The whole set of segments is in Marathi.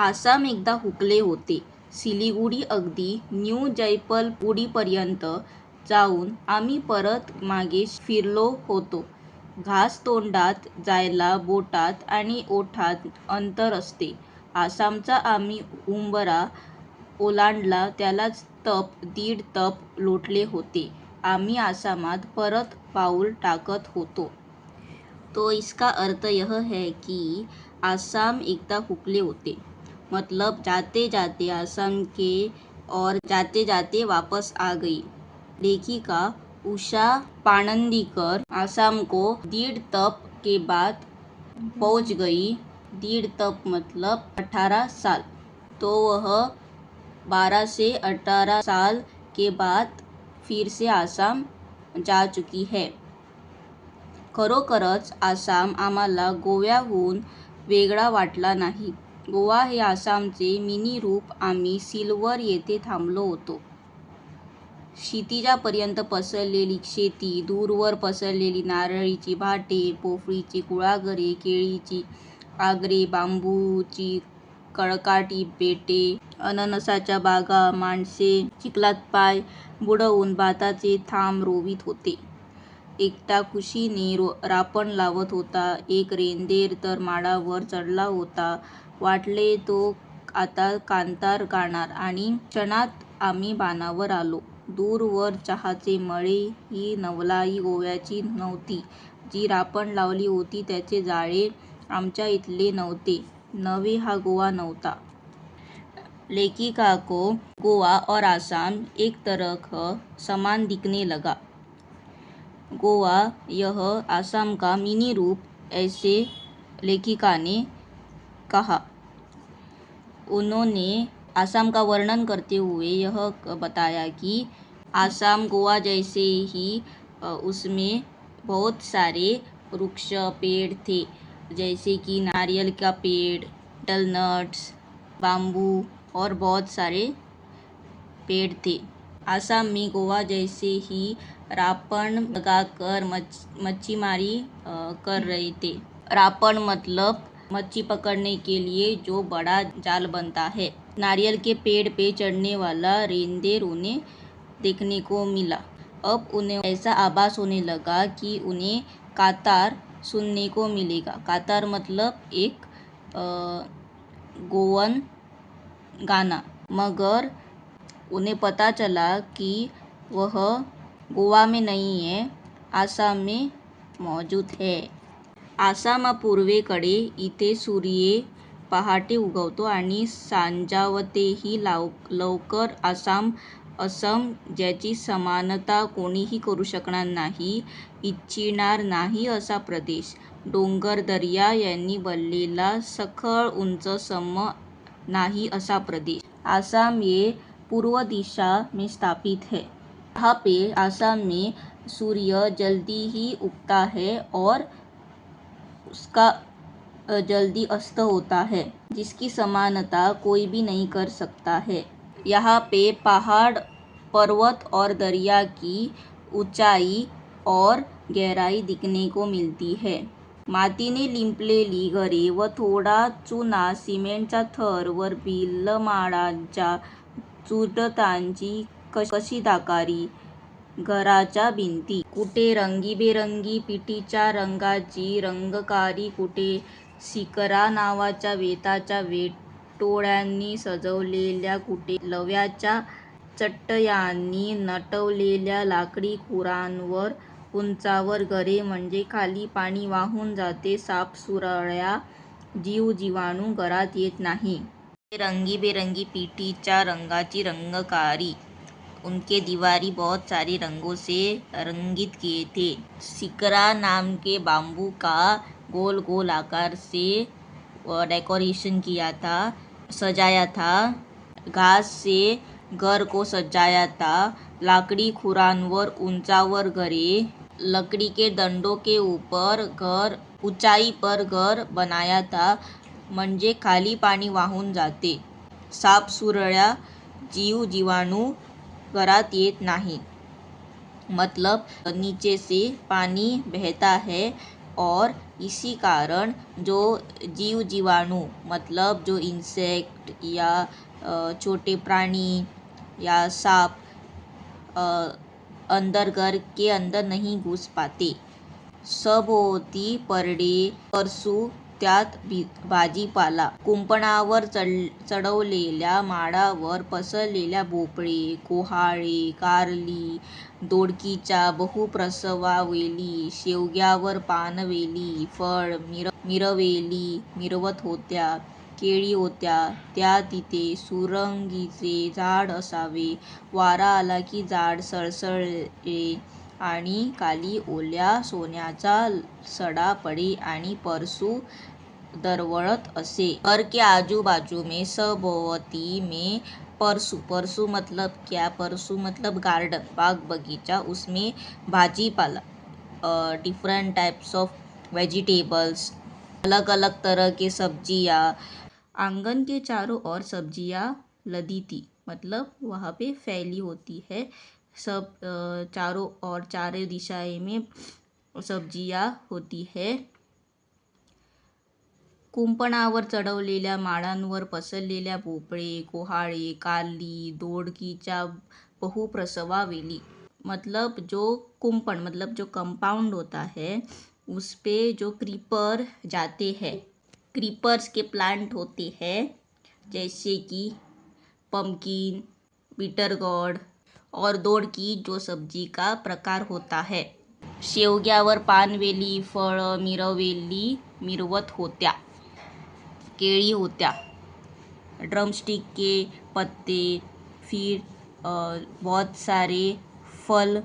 आसाम एकदा हुकले होते. सिलिगुडी अगदी न्यू जलपैगुडीपर्यंत जाऊन आम्ही परत मागे फिरलो होतो. घास तोंडात जायला बोटात आणि ओठात अंतर असते. आसामचा आम्ही उंबरा ओलांडला त्यालाच तप दीड तप लोटले होते. आम्ही आसामात परत पाऊल टाकत होतो. तो इसका अर्थ यह है की आसाम एकदा हुकले होते. मतलब जाते जाते आसाम के और जाते जाते वापस आ गई. लेखिका उषा पाणंदीकर आसाम को दीड तप के बाद पहुँच गई. दीड तप मतलब अठारह साल. तो वह बारह से अठारह साल के बाद फिर से आसाम जा चुकी है. खरोखरच आसाम आम्हाला गोव्याहून वेगळा वाटला नाही. गोवा हे आसामचे मिनी रूप आम्ही सिल्वर येथे थांबलो होतो. क्षितिजापर्यंत पसरलेली शेती, दूरवर पसरलेली नारळीची भाटे, पोफळीची कुळागरे, केळीची आगरे, बांबूची कळकाटी बेटे, अननसाच्या बागा, माणसे चिखलात पाय बुडवून भाताचे थांब रोवीत होते. एकटा खुशीने रापण लावत होता. एक रेंदेर तर माडावर चढला होता. वाटले तो आता कांतार गाणार आणि क्षणात आम्ही बाणावर आलो. दूरवर चहाचे मळे. ही नवलाई गोव्याची नव्हती. जी रापण लावली होती त्याचे जाळे आमच्या इथले नव्हते. नवे हा गोवा नव्हता. लेखिका को गोवा और आसाम एक तरह समान दिखने लगा. गोवा यह आसाम का मिनी रूप ऐसे लेखिका ने कहा. उन्होंने आसाम का वर्णन करते हुए यह बताया कि आसाम गोवा जैसे ही उसमें बहुत सारे वृक्ष पेड़ थे. जैसे कि नारियल का पेड़, बीटल नट्स, बांबू और बहुत सारे पेड़ थे. आसाम में गोवा जैसे ही रापण लगाकर मछीमारी कर रहे थे. रापण मतलब मछली पकड़ने के लिए जो बड़ा जाल बनता है. नारियल के पेड़ पे चढ़ने वाला रेंदेर उन्हें देखने को मिला. अब उन्हें ऐसा आभास होने लगा कि उन्हें कातार सुनने को मिलेगा. कातार मतलब एक गोवन गाना. मगर उन्हें पता चला कि वह गोवा में नहीं है, आसाम में मौजूद है. आसाम पूर्वेकडे. इथे सूर्य पहाटे उगवतो आणि सांजावतेही लाव लवकर. आसाम असम ज्याची समानता कोणीही करू शकणार नाही, इच्छिणार नाही असा प्रदेश. डोंगर दर्या यांनी बनलेला सखळ उंच सम नाही असा प्रदेश. आसाम ये पूर्व दिशा में स्थापित है. यहाँ पे आसाम में सूर्य जल्दी ही उगता है और उसका जल्दी अस्त होता है, जिसकी समानता कोई भी नहीं कर सकता है. यहाँ पे पहाड़, पर्वत और दरिया की ऊंचाई और गहराई दिखने को मिलती है. मातीने लिंपलेली घरे व थोडा जुना सिमेंटचा थर वर भिल्लमाडांच्या चुडतांची कशीदाकारी घराच्या भिंती. कुठे रंगीबेरंगी पिठीच्या रंगाची रंगकारी, कुठे सिकरा नावाच्या वेताच्या वेटोळ्यांनी सजवलेल्या, कुठे लव्याच्या चटयांनी नटवलेल्या लाकडी खुरांवर उंचावर घरे म्हणजे खाली पाणी वाहून जाते. सापसुरळ्या जीव-जीवाणू घरात येत नाही. कुठे रंगीबेरंगी पिठीच्या रंगाची रंगकारी. उनके दीवारें बहुत सारे रंगों से रंगित किए थे. सिकरा नाम के बाम्बू का गोल-गोल आकार से डेकोरेशन किया था, सजाया था. घास से घर को सजाया था. लाकडी खुरांवर उंचावर घरे. लकड़ी के दंडों के ऊपर घर. ऊंचाई पर घर बनाया था, म्हणजे खाली पाणी वाहून जाते. सापसुरळ्या जीव-जीवाणू घरात येत नाही. मतलब नीचे से पानी बहता है और इसी कारण जो जीव जीवाणु मतलब जो इंसेक्ट या छोटे प्राणी या सांप अंदर घर के अंदर नहीं घुस पाते सभोवती परडे, परसू त्यात भी- भाजीपाला कुंपणावर चढ- चढवलेल्या माडावर पसरलेल्या भोपळे कोहाळे कारली दोडकीच्या बहुप्रसवावेली शेवग्यावर पानवेली फळ मिर मिरवेली मिरवत होत्या केळी होत्या त्या तिथे सुरंगीचे झाड असावे वारा आला की झाड सळसळे आणि खाली ओल्या सोन्याचा सडा पडे आणि परसू दरवळत असे. घर के आजू बाजू में सभोवती में परसू परसू मतलब क्या? परसू मतलब गार्डन बाग बगीचा उसमें भाजीपाला. डिफरेंट टाइप्स ऑफ़ वेजिटेबल्स अलग अलग तरह के सब्ज़ियाँ. आँगन के चारों ओर सब्ज़ियाँ लदी थी मतलब वहाँ पे फैली होती है. सब चारों ओर, चारों दिशाएँ में सब्ज़ियाँ होती है। कुंपणावर चढवलेल्या माळांवर पसरलेल्या भोपळे कोहाळे कारली दोडकीच्या बहुप्रसवावेली. मतलब जो कुंपण मतलब जो कंपाउंड होता है उस पे जो क्रीपर जाते हैं क्रीपर्स के प्लांट होते हैं जैसे कि पम्पकिन बिटर गॉड और दोडकी जो सब्जी का प्रकार होता है। शेवग्यावर पानवेली फळं मिरवेली मिरवत होत्या। केळी होत्या. ड्रमस्टिक के पत्ते फिर बहुत सारे फल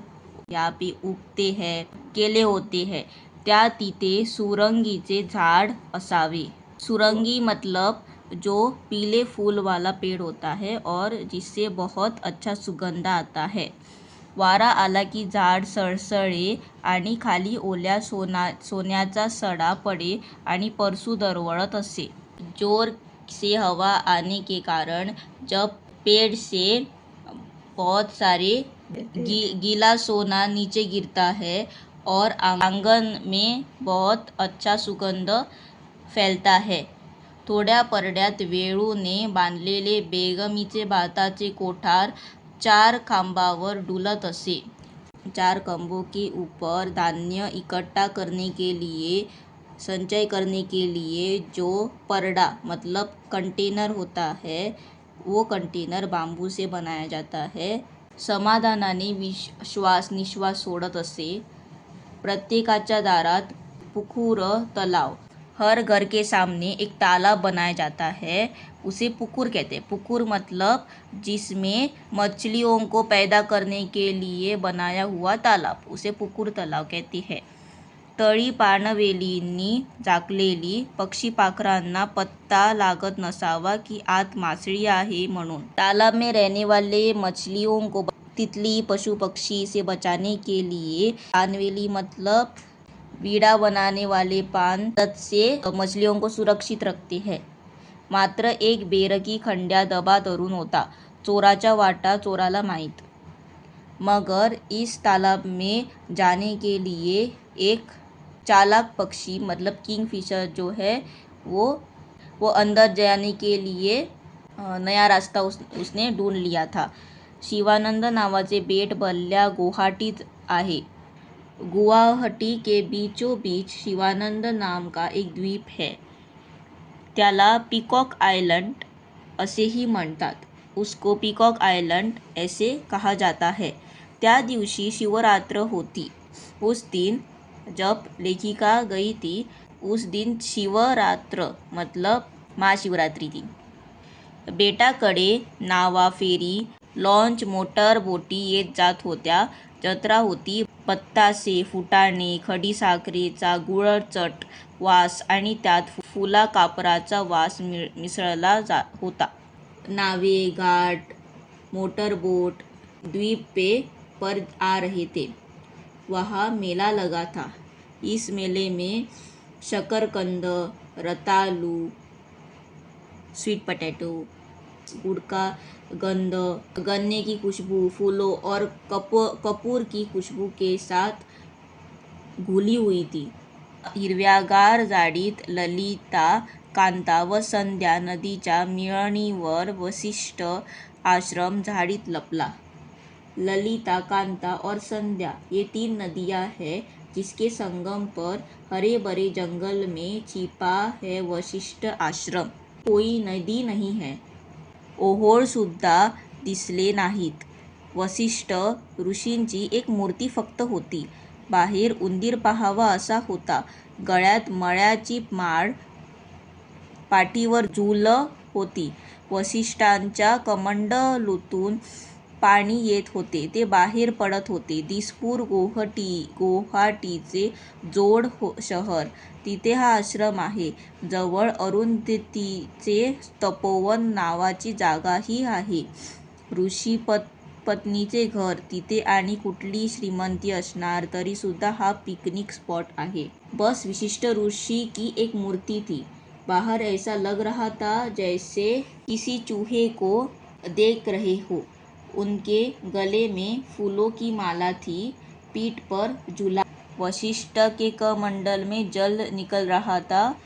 या पे उगते हैं केले होते हैं. त्या तिथे सुरंगीचे झाड असावे. सुरंगी मतलब जो पीले फूल वाला पेड़ होता है और जिससे बहुत अच्छा सुगंध आता है. वारा आला की झाड सळसळे आणि खाली ओल्या सोना सोन्याचा सडा पडे आणि परसू दरवळत असे. जोर से हवा आने के कारण जब पेड़ से बहुत सारे गी, गीला सोना नीचे गिरता है और आंगन में बहुत अच्छा सुगंध फैलता है। थोड्या परड्यात वेळूने बांधलेले बेगमीचे भाताचे कोठार चार खांबावर डुलत असे. चार खंभों के ऊपर धान्य इकट्ठा करने के लिए संचय करने के लिए जो परडा मतलब कंटेनर होता है, वो कंटेनर बांबू से बनाया जाता है। समाधानाने विश श्वास निश्वास सोडत असे प्रत्येकाच्या दारात पुकुर तलाव, हर घर के सामने एक तालाब बनाया जाता है। उसे पुकुर कहते हैं। पुकुर मतलब जिसमें मछलियों को पैदा करने के लिए बनाया हुआ तालाब, उसे पुकुर तालाब कहती हैं। तळी पाणवेलींनी झाकलेली पक्षीपाखरांना पत्ता लागत नसावा की आत मासळी आहे म्हणून. तालाब में रहने वाले मछलियों को तितली पशु पक्षी से बचाने के लिए पानवेली मतलब बीड़ा बनाने वाले पान तत् से मछलियों को सुरक्षित रखते हैं। मात्र एक बेरकी खंड्या दबा धरून होता चोराच्या वाटा चोराला माहीत। मगर इस तालाब में जाने के लिए एक चालाक पक्षी मतलब किंग फिशर जो है, वो वो अंदर जाने के लिए नया रास्ता उस, उसने ढूंढ लिया था। शिवानंद नावाचे बेट भरल्या गुवाहाटीत आहे। गुवाहाटी के बीचों बीच शिवानंद नाम का एक द्वीप है। त्याला पिकॉक आइलैंड असेही म्हणतात। उसको पिकॉक आइलैंड ऐसे कहा जाता है। त्या दिवशी शिवरात्र होती। उस दिन जब लेखिका गई थी उस दिन शिवरात्र मतलब महाशिवरात्रि थी बेटाकडे नावा फेरी लॉन्च मोटर बोटी येत जात होत्या. जत्रा होती पत्तासे फुटाणे खडीसाखरेचा गुळचट वास आणि त्यात फुला कापराचा वास मिळ मिसळला जा होता. नावे घाट मोटरबोट द्वीपे पर आ रहे थे. वहाँ मेला लगा था। इस मेले में शकरकंद, रतालू स्वीट पटेटो गुड़ का गंध, गन्ने की खुशबू, फूलों और कपूर कपूर की खुशबू के साथ घुली हुई थी। हिरव्यागार झाडीत ललिता, कांता व संध्या नदीच्या मिळणीवर वसिष्ठ आश्रम झाडीत लपला। ललिता कांता और संध्या ये तीन नदियां हैं जिसके संगम पर हरे भरे जंगल में छिपा है वशिष्ठ आश्रम। कोई नदी नहीं है। ओहोळ सुद्धा दिसले नाहीत। वसिष्ठ ऋषींची एक मूर्ती फक्त होती. बाहेर उंदीर पाहावा असा होता. गळ्यात मळ्याची माळ पाठीवर झुल होती. वसिष्ठांच्या कमंडलूतून पाणी येत होते ते बाहेर पडत होते. दिसपूर गोहटी गुवाहाटीचे जोड हो शहर. तिथे हा आश्रम आहे. जवळ अरुंधतीचे तपोवन नावाची जागाही आहे. ऋषी पत पत्नीचे घर. तिथे आणि कुठली श्रीमंती असणार तरी सुद्धा हा पिकनिक स्पॉट आहे. बस विशिष्ट ऋषी की एक मूर्ती थी. बाहर ऐसा लग रहा था जैसे किसी चूहे को देख रहे हो. उनके गले में फूलों की माला थी। पीठ पर झूला। वशिष्ठ के कमंडल में जल निकल रहा था।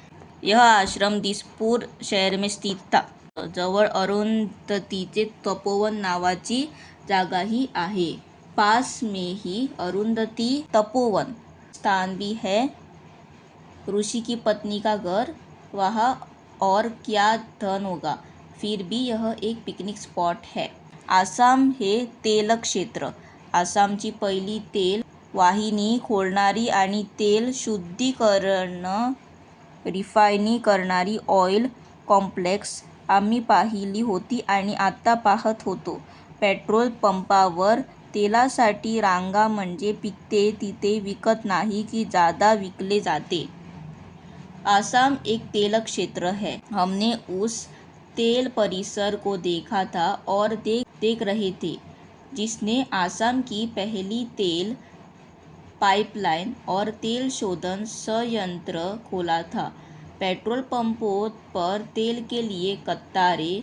यह आश्रम दिसपूर शहर में स्थित था। जवळ अरुंधतीचे तपोवन नावाची जागाही आहे। पास में ही अरुंधती तपोवन स्थान भी है। ऋषि की पत्नी का घर वहाँ और क्या धन होगा? फिर भी यह एक पिकनिक स्पॉट है। आसाम हे तेलक्षेत्र. आसामची पहिली तेल वाहिनी खोलणारी आणि तेल शुद्धीकरण रिफायनी करणारी ऑइल कॉम्प्लेक्स आम्ही पाहिली होती आणि आत्ता पाहत होतो. पेट्रोल पंपावर तेलासाठी रांगा म्हणजे पिकते तिथे विकत नाही की जादा विकले जाते. आसाम एक तेलक्षेत्र है. हमने उस तेल परिसर को देखा था और देख देख रहे थे, जिसने आसाम की पहली तेल पाइपलाइन और तेल शोधन संयंत्र खोला था। पेट्रोल पंपों पर तेल के लिए कतारें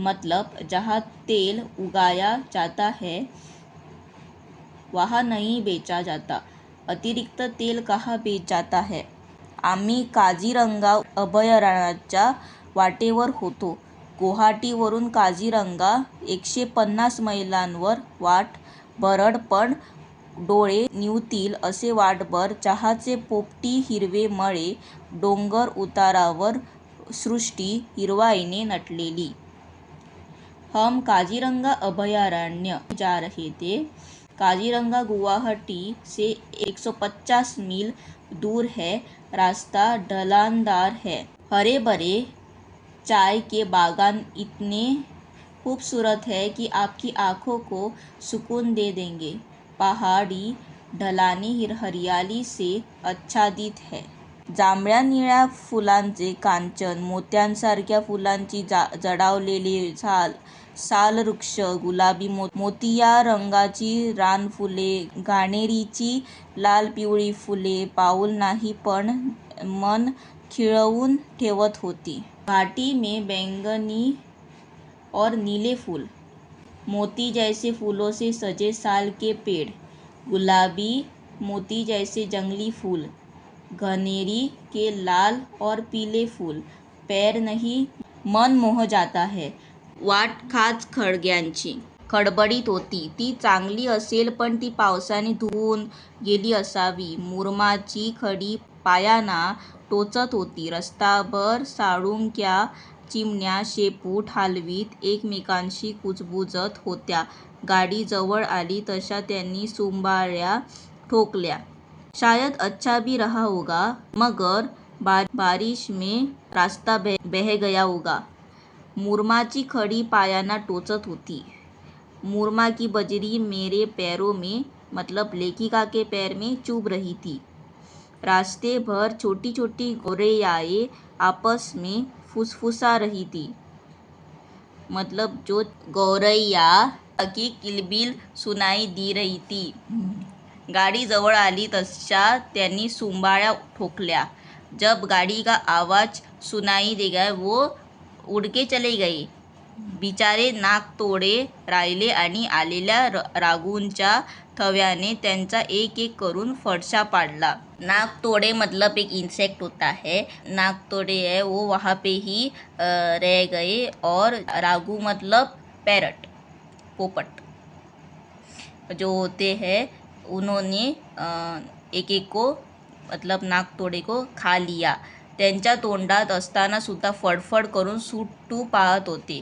मतलब जहाँ तेल उगाया जाता है, वहाँ नहीं बेचा जाता। अतिरिक्त तेल कहाँ बेच जाता है? आम्ही काझीरंगा अभयारण्याच्या वाटेवर होतो. गुवाहाटीवरून काझीरंगा एकशे पन्नास मैलांवर वाट भरड पण डोळे निवतील असे वाटभर चहाचे पोपटी हिरवे मळे डोंगर उतारावर सृष्टी हिरवाईने नटलेली. हम काजीरंगा अभयारण्य जा रहे थे काजीरंगा गुवाहाटी से 150 मील दूर है रास्ता ढलानदार है. हरे भरे चाय के बागान इतने खूबसूरत है कि आपकी आँखों को सुकून दे देंगे। पहाड़ी ढलानी हिर हरियाली से आच्छादित है। जांभळ्या निळ्या फुलांचे कांचन, मोत्यांसारख्या फुलांची जा जडावलेले साल सालवृक्ष, गुलाबी मो मोतिया रंगाची रानफुले, घाणेरीची लाल पिवळी फुले, पाऊल नाही पण मन खिळवून ठेवत होती. घाटी में बैंगनी और नीले फूल, मोती जैसे फूलों से सजे साल के पेड़, गुलाबी मोती जैसे जंगली फूल, घनेरी के लाल और पीले फूल, पैर नहीं, मन मोह जाता है। वाट खाच खळग्यांची खडबडीत होती ती चांगली असेल पण ती पावसाने धुवून गेली असावी. मुरमाची खडी पायांना टोचत होती. रस्ताभर साळुंक्या चिमण्या शेपूट हालवीत एकमेकांशी कुजबुजत होत्या. गाडी जवळ आली तशा त्यांनी सुंबाळ्या ठोकल्या. शायद अच्छा भी रहा होगा मगर बारिश में रास्ता बह गया होगा. मुरमाची खडी पायांना टोचत होती. मुरमा की बजरी मेरे पैरों में मतलब लेखिका के पैर में चुभ रही थी. रास्ते भर छोटी छोटी गौरैयाएं आपस में फुसफुसा रही थी। मतलब जो गौरैया की किलबिल सुनाई दी रही थी। गाडी जवळ आली तशा त्यांनी सुंबाळ्या ठोकल्या. जब गाड़ी का आवाज सुनाई दे गया वो उड़ के चले गए. बिचारे नाक तोडे राहिले आणि आलेल्या र थव्याने त्यांचा एक एक करून फडशा पाडला. नाकतोड़े मतलब एक इंसेक्ट होता है नागतोडे है वो वहाँ पे ही रह गए और राघू मतलब पैरट पोपट. जो होते हैं उन्होंने एक एक को मतलब नाकतोडे को खा लिया. त्यांच्या तोंडात असताना सुद्धा फडफड करून सुट्टू पाहत होते.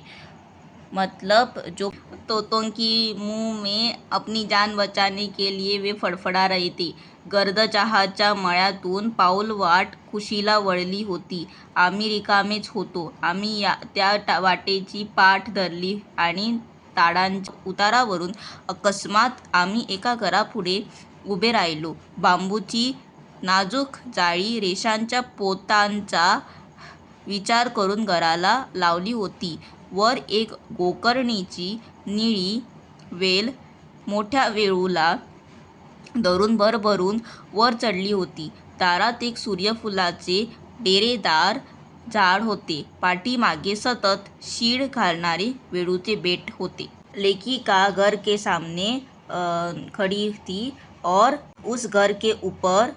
मतलब जो तोतों की मुंह में अपनी जान बचाने के लिए वे फडफडा रहे थे। गर्द चहाच्या मळ्यातून पाऊलवाट कुशीला वळली होती. आम्ही रिकामेच होतो. आम्ही या त्या टा- वाटेची पाठ धरली आणि ताडांच्या उतारावरून अकस्मात आम्ही एका घरापुढे उभे राहिलो. बांबूची नाजूक जाळी रेषांच्या पोतांचा विचार करून घराला लावली होती. वर एक गोकर्णीची निळी वेल मोठ्या वेळूला धरून भरभरून वर चढली होती. दारात एक सूर्यफुलाचे डेरेदार झाड होते. पाठीमागे सतत शीड घालणारे वेळूचे बेट होते. लेखिका घर के सामने खड़ी थी और उस घर के ऊपर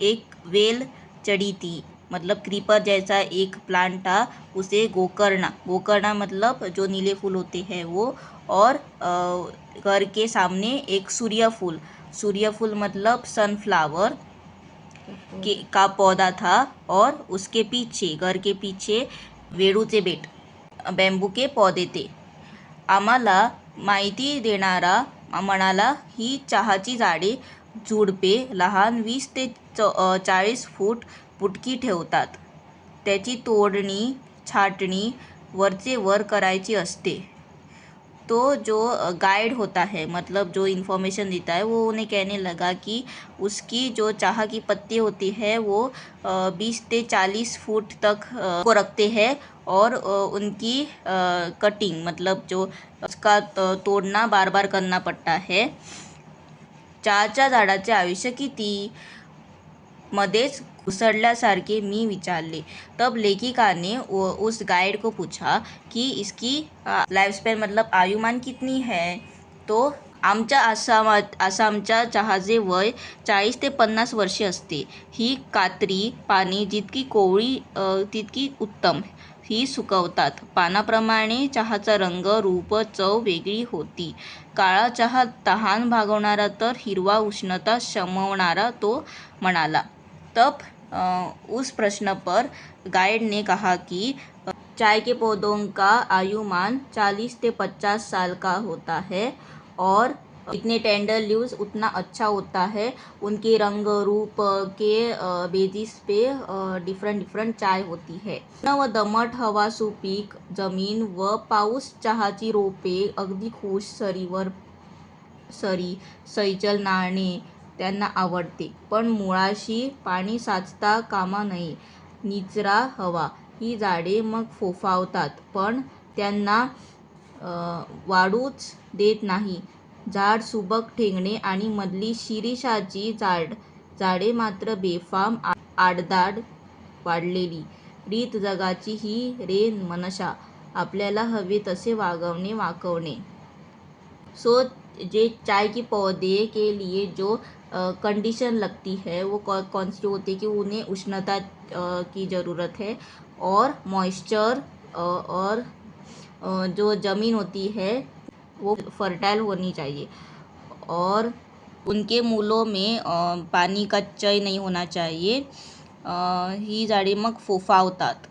एक वेल चढ़ी थी. मतलब क्रीपर जैसा एक प्लांट था उसे गोकर्णा गोकर्णा मतलब जो नीले फूल होते हैं वो, और घर के सामने एक सूर्यफूल सूर्यफूल मतलब सनफ्लावर के, का पौधा था और उसके पीछे, घर के पीछे वेळूचे बेट बॅम्बू के पौधे थे। आम्हाला माहिती देणारा म्हणाला ही चहाची झाडे झुडपे लहान वीस ते च चाळीस फूट बुटकी ठेवतात. त्याची तोडणी, छाटणी वरचे वर करायची असते. तो जो गाइड होता है मतलब जो इन्फॉर्मेशन देता है वो उन्हें कहने लगा कि उसकी जो चाह की पत्ती होती है, वो बीस से चालीस फुट तक को रखते हैं और उनकी कटिंग मतलब जो उसका तोडना बार बार करना पड़ता है। चहाच्या झाडाचे आयुष्य किती? मध्येच घुसडल्यासारखे मी विचारले. तब लेखिका ने उस गाइड को पूछा की इसकी लाइफ स्पॅन मतलब आयुमान कितनी है? तो आमच्या आसामात आसामच्या चहाचे वय चाळीस ते पन्नास वर्षे असते. ही कात्री पाने जितकी कोवळी तितकी उत्तम ही सुकवतात. पानाप्रमाणे चहाचा रंग रूप चव वेगळी होती. काळा चहा तहान भागवणारा तर हिरवा उष्णता शमवणारा तो म्हणाला. तब उस प्रश्न पर गाइड ने कहा कि चाय के पौधों का आयुमान चालीस से पचास साल का होता है और इतने टेंडर लीव्स उतना अच्छा होता है। उनके रंग रूप के बेसिस पे डिफरंट डिफरंट चाय होती है। न व दमट हवा सुपीक जमीन व पाऊस चहाची रोपे अगदी खुश सरीवर सरी सैचल नाणे त्यांना आवडते. पण मुळाशी पाणी साचता कामा नये. निचरा हवा ही झाडे मग फोफावतात. पण त्यांना वाढूच देत नाही. झाड सुबक ठेंगणे आणि मधली शिरीषाची झाड झाडे मात्र बेफाम आ- आडदाड वाढलेली. रीत जगाची ही रे मनशा. आपल्याला हवे तसे वागवणे वाकवणे. सो जे चाय के पौधे के लिए जो कंडीशन लगती है वो कौ- कौन सी होती है कि उन्हें उष्णता की ज़रूरत है और मॉइस्चर और जो ज़मीन होती है वो फर्टाइल होनी चाहिए। और उनके मूलों में पानी का चय नहीं होना चाहिए। ही झाडे मग फोफावतात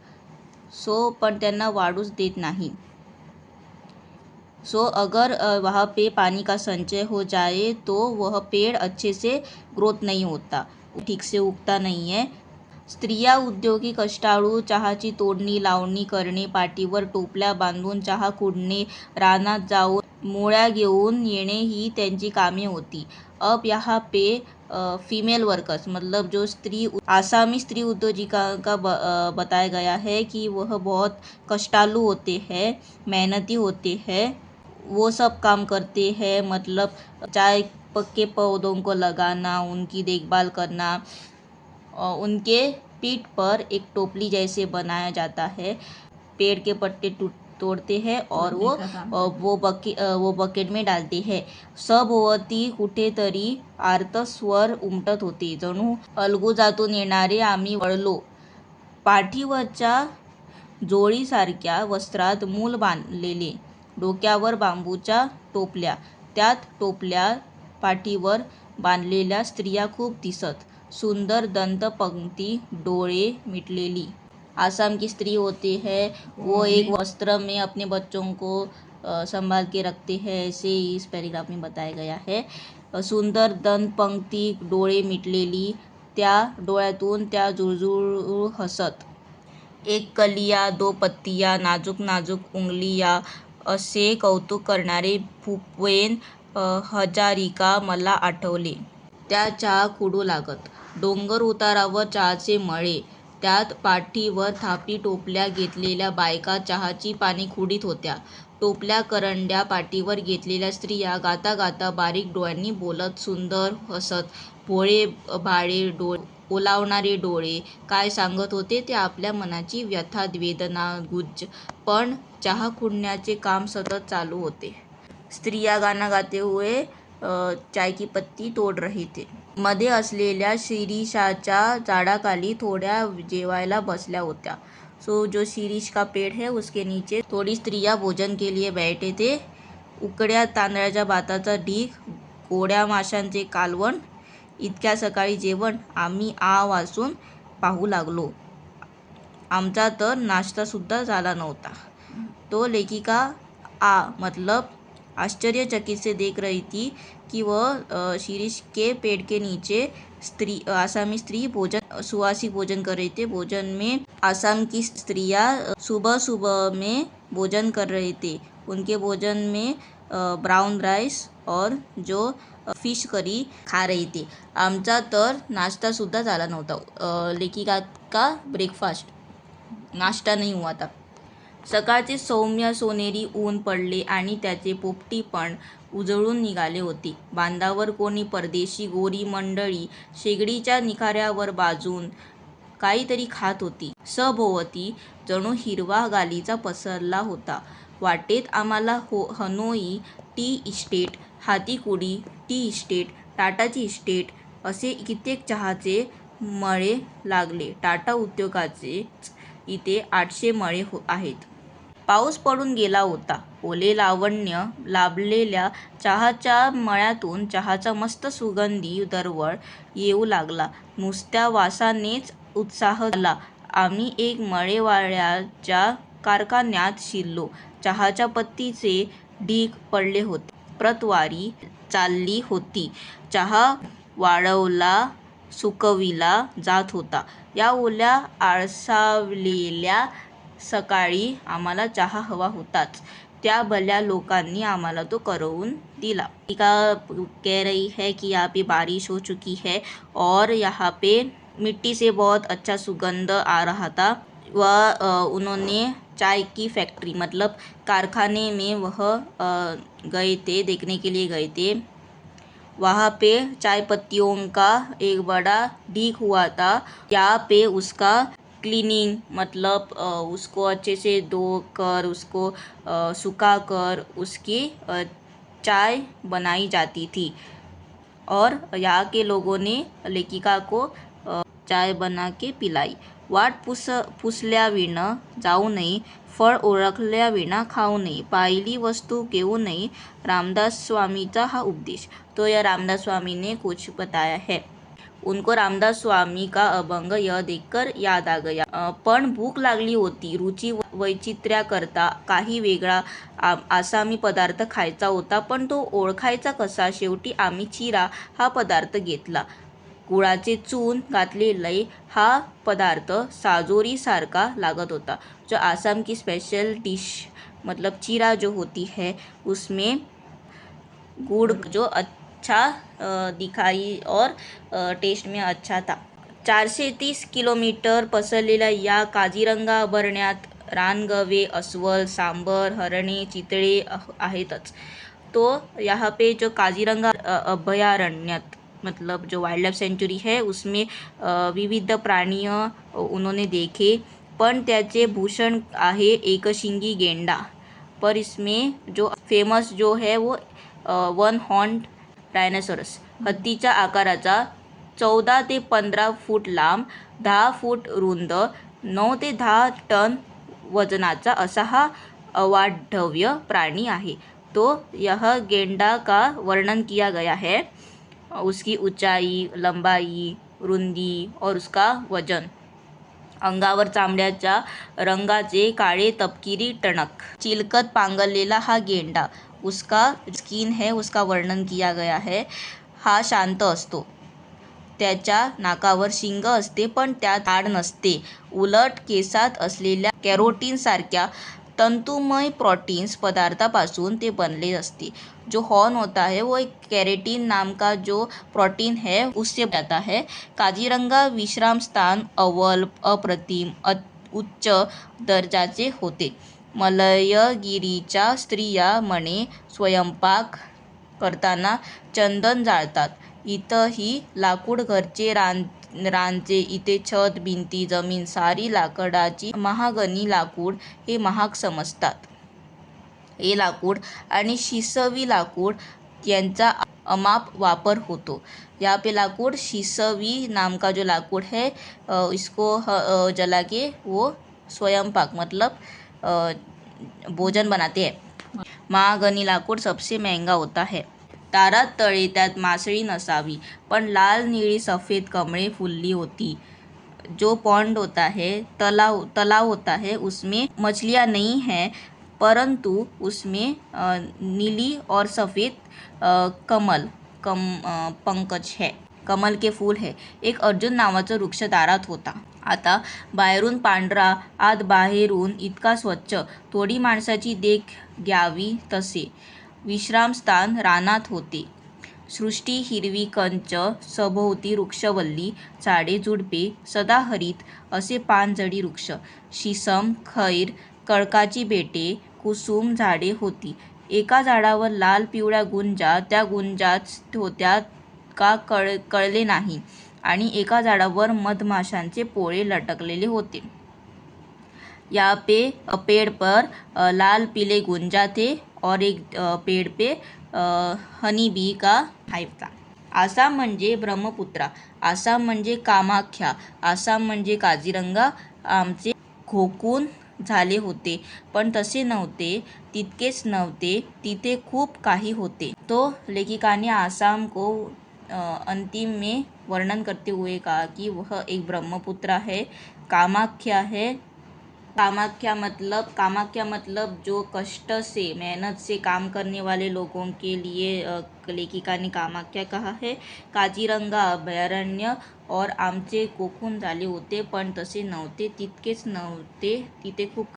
सो पण त्यांना वाढूच देत नाही. सो अगर अ, वहाँ पे पानी का संचय हो जाए तो वह पेड़ अच्छे से ग्रोथ नहीं होता। ठीक से उगता नहीं है। स्त्रिया उद्योगी कष्टाळू चहाची तोडणी लावणी करणे पाठीवर टोपल्या बांधून चहा कुडणे रानात जाऊन मुळ्या घेऊन येणे ही त्यांची कामे होती. अब यहाँ पे फीमेल वर्कर्स मतलब जो स्त्री आसामी स्त्री उद्योजिका का बताया गया है कि वह बहुत कष्टालु होते हैं, मेहनती होते हैं, वो सब काम करते हैं मतलब चाय पक्के पौधों को लगाना, उनकी देखभाल करना उनके पीठ पर एक टोपली जैसे बनाया जाता है, पेड़ के पत्ते टूट तोड़ते हैं और वो वो बके वो बकेट में डालते हैं। सभोवती कुठेतरी आर्त स्वर उमटत होते। जणू अलगुजातून येणारे आम्ही वळलो। पाठीवरच्या जोळीसारख्या वस्त्रात मूल बांधलेले डोक्यावर बांबूच्या टोपल्या त्यात टोपल्या पाठीवर बांधलेल्या स्त्रिया खूप दिसत सुंदर दंतपंक्ती डोळे मिटलेली. आसाम की स्त्री होती है वो एक वस्त्र में अपने बच्चों को संभाल के रखते हैं ऐसे इस पैराग्राफ में बताया गया है। सुंदर दंतपंक्ती डोळे मिटलेली त्या डोळ्यातून त्या जुळजुळ हसत एक कलिया दो पत्तिया नाजूक नाजूक उंगलिया असे कौतुक करणारे भूपेन हजारिका मला आठवले. त्या चहा खुडू लागत डोंगर उतारावर चहाचे मळे त्यात पाठीवर थापी टोपल्या घेतलेल्या बायका चहाची पाने खुडीत होत्या. टोपल्या करंड्या पाठीवर घेतलेल्या स्त्रिया गाता गाता बारीक डोळ्यांनी बोलत सुंदर हसत भोळे भाळे डोळे ओलावणारे डोळे. काय सांगत होते ते आपल्या मनाची व्यथा वेदना गुज्ज. पण चहा खुडण्याचे काम सतत चालू होते. स्त्रिया गाणं गाते हुए चाय की पत्ती तोड रही थे. मध्ये असलेल्या शिरीषाच्या झाडाखाली थोड्या जेवायला बसल्या होत्या. सो जो शिरीष का पेड़ है उसके नीचे थोडी स्त्रिया भोजन के लिए बैठे थे. उकड्या तांदळाच्या भाताचा ढीग गोड्या माशांचे कालवण इतक्या सकाळी जेवण आम्ही आ वाचून पाहू लागलो. आमचा तर नाश्तासुद्धा झाला नव्हता. तो लेखिका आ मतलब आश्चर्यचकित से देख रही थी कि वह शिरीष के पेड़ के नीचे स्त्री आसामी स्त्री भोजन सुहासिक भोजन कर रहे थे। भोजन में आसाम की स्त्रियाँ सुबह सुबह में भोजन कर रहे थे। उनके भोजन में ब्राउन राइस और जो फ़िश करी खा रही थी। आमचा तर नाश्तासुद्धा झाला नव्हता। लेखिका का ब्रेकफास्ट, नाश्ता नाही हुआ था। सकाळचे सौम्य सोनेरी ऊन पडले आणि त्याचे पोपटीपण उजळून निघाले होते. बांधावर कोणी परदेशी गोरी मंडळी शेगडीच्या निखाऱ्यावर बाजून काहीतरी खात होती. सभोवती जणू हिरवा गालीचा पसरला होता. वाटेत आम्हाला हो Hanoi tea estate Hathikuli tea estate टाटाची इस्टेट असे कित्येक चहाचे मळे लागले. टाटा उद्योगाचेच इथे आठशे मळे हो आहेत. पाऊस पडून गेला होता. ओले लावण्य लाभलेल्या चहाच्या मळ्यातून चहाचा मस्त सुगंधी दरवळ येऊ लागला. नुसत्या वासानेच उत्साह झाला. आम्ही एक मळेवाळ्याच्या कारखान्यात शिरलो. चहाच्या पत्तीचे ढीग पडले होते. प्रतवारी चालली होती. चहा वाळवला सुकविला जात होता. या ओल्या आळसावलेल्या सकाळी आम्हाला चहा हवा होताच. त्या भल्या लोकांनी आम्हाला तो करवून दिला. टीका कह रही है कि यहाँ पे बारिश हो चुकी है और यहाँ पे मिट्टी से बहुत अच्छा सुगंध आ रहा था। वह उन्होंने चाय की फैक्ट्री मतलब कारखाने में वह गए थे, देखने के लिए गए थे। वहाँ पे चाय पत्तियों का एक बड़ा ढीक हुआ था। यहाँ पे उसका क्लीनिंग मतलब उसको अच्छे से धो कर उसको सुखा कर उसकी चाय बनाई जाती थी। और यहाँ के लोगों ने लेखिका को चाय बना के पिलाई। वाट पुस पुसल्याविणं जाऊ नये फळ ओळखल्याविना खाऊ नये पाहिली वस्तू घेऊ नये रामदास स्वामीचा हा उपदेश. तो या रामदास स्वामी ने कुछ बताया है. उनको रामदास स्वामी का अभंग यह देखकर याद आ गया. पण भूक लागली होती रुची वैचित्र्याकरता काही वेगळा असा आसामी पदार्थ खायचा होता पण तो ओळखायचा कसा? शेवटी आम्ही चिरा हा पदार्थ घेतला. गुळाचे चून घातलेले हा पदार्थ साजोरीसारखा लागत होता. जो आसाम की स्पेशल डिश मतलब चीरा जो होती है उसमें गुड़ जो अच्छा दिखाई और टेस्ट में अच्छा था. चारशे तीस किलोमीटर पसरलेल्या या काजीरंगा अभयारण्यात रानगवे अस्वल सांबर हरणे चितळे आहेतच तो यहाँ पे जो काजीरंगा अभयारण्यात मतलब जो वाइल्ड लाइफ सेंचुरी है उसमें विविध प्राणी उन्होंने देखे। पण त्याचे भूषण आहे एकशिंगी गेंडा। पर इसमें जो फेमस जो है वो वन हॉर्न डायनासोरस हत्तीच्या आकाराचा चौदा ते पंधरा फूट लांब दहा फूट रुंद नऊ ते दहा टन वजनाचा असा हा अवाढव्य प्राणी आहे। तो यह गेंडा का वर्णन किया गया है। उसकी ऊंचाई लंबाई रुंदी और उसका वजन। अंगावर चामड्याच्या रंगाचे काळे तपकिरी टणक। चिलकत पांगललेला हा गेंडा। उसका स्किन है उसका वर्णन किया गया है हा शांत असतो। त्याच्या नाकावर शिंग असते पण त्यात आड नसते। उलट केसात असलेल्या कॅरोटीन सारख्या तंतुमय प्रोटीन्स पदार्थापासून ते बनले असते. जो हॉर्न होता है वो एक कैरेटीन नाम का जो प्रोटीन है उससे जाता है. काजीरंगा विश्राम स्थान अव्वल अप्रतिम अत- उच्च दर्जाचे होते. मलयगिरीच्या स्त्रिया म्हणे स्वयंपाक करताना चंदन जाळतात. इथंही लाकूड घरचे रान रांचे इथे छत भिंती जमीन सारी लाकडाची महागणी लाकूड हे महाग समजतात. हे लाकूड आणि शिसवी लाकूड यांचा अमाप वापर होतो. यहाँ पे लाकूड शिसवी नाम का जो लाकूड है इसको जला के वो स्वयंपाक मतलब भोजन बनाते हैं। महागनी लाकूड सबसे महंगा होता है। दारात तळे त्यात मासळी नसावी. पण लाल निळी सफेद कमळे फुलली होती. जो पॉन्ड होता है तलाव तलाव होता है उसमें मछलियाँ नहीं हैं. परंतु उसमें नीली और सफ़ेद कमल कम पंकज है. कमल के फूल है. एक अर्जुन नावाचा वृक्ष दारात होता. आता बाहेरून पांढरा आत बाहेरून इतका स्वच्छ थोडी माणसाची देख घ्यावी तसे. विश्रामस्थान रानात होते. सृष्टी हिरवी कंच सभोवती वृक्षवल्ली झाडे झुडपे सदाहरित असे पानझडी वृक्ष शिसम खैर कळकाची बेटे कुसुम झाडे होती. एका झाडावर लाल पिवळ्या गुंजा त्या गुंजात होत्या का कळ कळले नाही आणि एका झाडावर मधमाशांचे पोळे लटकलेले होते. या पे अपेड पेड़ पर लाल पिले गुंजा थे और एक पेड़ पे हनी बी का हाईव था। आसाम म्हणजे ब्रह्मपुत्रा आसाम म्हणजे कामाख्या आसाम म्हणजे काझीरंगा आमचे खोकून झाले होते पण तसे नव्हते तितकेच नव्हते तिथे खूप काही होते. तो लेखिकाने आसाम को अंतिम में वर्णन करते हुए कहा कि वह एक ब्रह्मपुत्र है कामाख्या है कामाख्या मतलब कामाख्या मतलब? जो कष्ट से, मेहनत से काम करने वाले लोगों के लिए लेखिका ने कामाख्या कहा है? काजीरंगा, अभयारण्य और आमचे कोकून झाले होते, पण तसे नव्हते, तितकेच नव्हते, तिथे खूप